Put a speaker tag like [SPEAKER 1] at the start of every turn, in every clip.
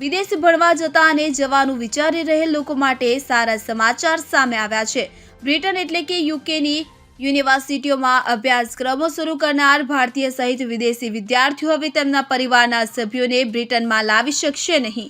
[SPEAKER 1] વિદેશ ભણવા જતા અને જવાનું વિચારી રહેલ લોકો માટે સારા સમાચાર સામે આવ્યા છે. બ્રિટન એટલે કે યુકેની યુનિવર્સિટીઓમાં અભ્યાસક્રમો શરૂ કરનાર ભારતીય સહિત વિદેશી વિદ્યાર્થીઓ હવે તેમના પરિવારના સભ્યોને બ્રિટનમાં લાવી શકશે નહીં.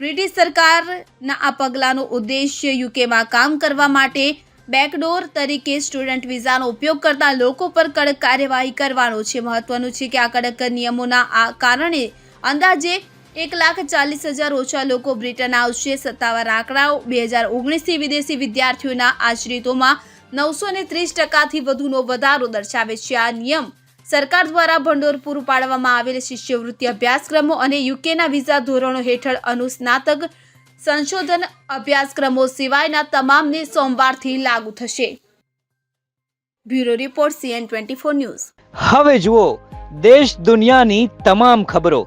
[SPEAKER 1] બ્રિટિશ સરકારના આ પગલાંનો ઉદ્દેશ્ય યુકેમાં કામ કરવા માટે બેકડોર તરીકે સ્ટુડન્ટ વિઝાનો ઉપયોગ કરતા લોકો પર કડક કાર્યવાહી કરવાનો છે. મહત્વનું છે કે આ કડક નિયમોના આ કારણે અંદાજે એક લાખ ચાલીસ હજાર ઓછા લોકો બ્રિટન આવશે. સત્તાવાર આંકડાઓ બે હજાર ઓગણીસથી વિદેશી વિદ્યાર્થીઓના આશ્રિતોમાં નવસો ને ત્રીસ ટકાથી વધુનો વધારો દર્શાવે છે. આ નિયમ સરકાર દ્વારા ભંડોળ પૂરું પાડવામાં આવેલ શિષ્યવૃત્તિ અભ્યાસક્રમો અને યુકેના વિઝા ધોરણો હેઠળ અનુસ્નાતક સંશોધન અભ્યાસક્રમો સિવાયના તમામને સોમવારથી લાગુ થશે. Bureau report, CN twenty four news.
[SPEAKER 2] હવે જુઓ, દેશ દુનિયાની તમામ ખબરો.